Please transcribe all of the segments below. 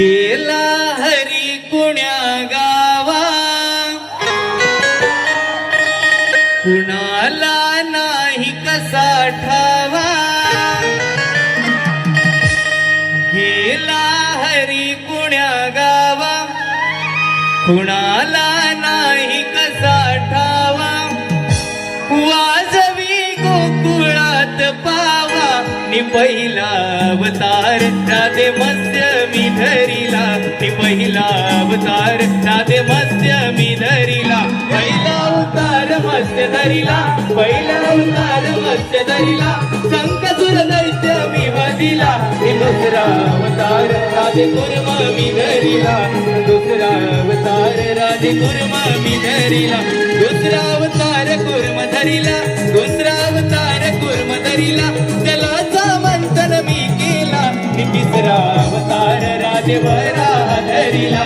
गेला हरी कुण्या गावा. कुणाला नाही कसा ठावा. गेला हरी कुण्या गावा. कुणाला नाही कसा ठावा. वाजवी गोकुळात पा नि पहिला अवतार. राधे मत्स्य मी धरिला. नि पहिला अवतार. राधे मत्स्य मी धरिला. पहिला अवतार मत्स्य धरिला. पहिला अवतार मत्स्य धरिला. शंकसुर दैत्य मी वदिला नि दुसरा अवतार. राधे कुर्मा मी धरिला. दुसरा अवतार. राधे कुर्मा मी धरिला. दुसरा अवतार कुर्म धरिला. दुसरा अवतार कुर्म धरिला. तिसरा अवतार राजेवरा धरिला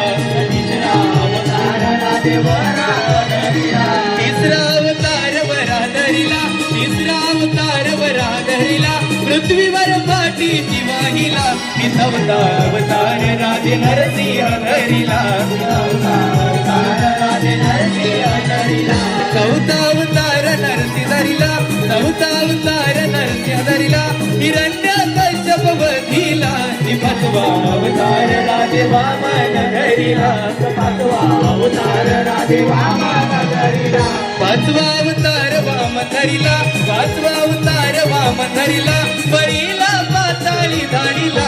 तिसरा अवतार राजेवरा धरिला तिसरा अवतार वरा धरिला तिसरा अवतार वरा धरिला पृथ्वीवर पाठी वाहिला तिसवता अवतार राजे नरसिंह धरिला अवतार राजे नरसिंह धरिला चौथा अवतार नरसिंह धरिला चौथा अवतार नरसिंह धरिला हिरण्य पाचवा अवतार राजे वामन धरिला पाचवा अवतार वामन धरिला पाचवा अवतार वाम धरिला पाचवा अवतार वाम धरिला पाताळी अवतार धरिला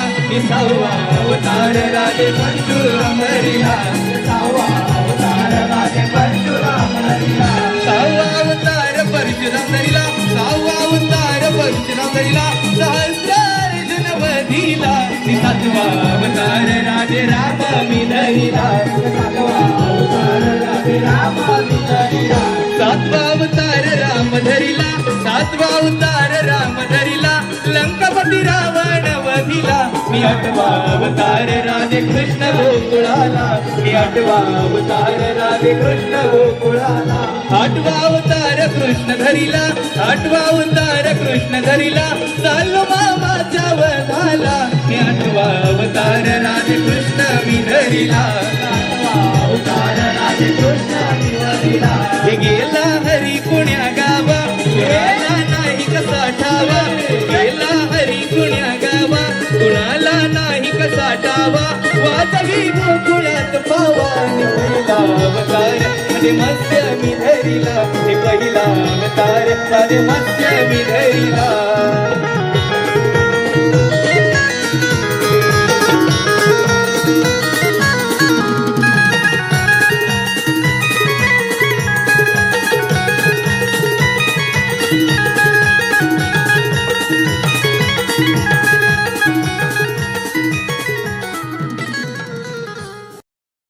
सहावा अवतार धरिला सहावा अवतार परशुराम धरिला सहावा अवतार परशुराम धरिला सहस्रार्जुन वधिला सातवा अवतार राजे राम मी सातवा अवतार राम धरिला सातवा अवतार राम धरिला लंकापती रावण वधिला मी आठवा अवतार राधे कृष्ण गोकुळाला मी आठवा अवतार राधे कृष्ण गोकुळाला आठवा अवतार कृष्ण धरिला आठवा अवतार कृष्ण धरिला चालू मामाचा वधाला मी आठवा मी अवतार कृष्ण मी धरिला हे गेला हरी कुण्या गावा. कुणाला नाही कसा ठावा. गेला हरी कुण्या गावा. कुणाला नाही कसा ठावा. वाजवी गोकुळात पावा. पहिला अवतारमध्ये मत्स्य मी धरिला. हे पहिला अवतार मत्स्य मी धरिला.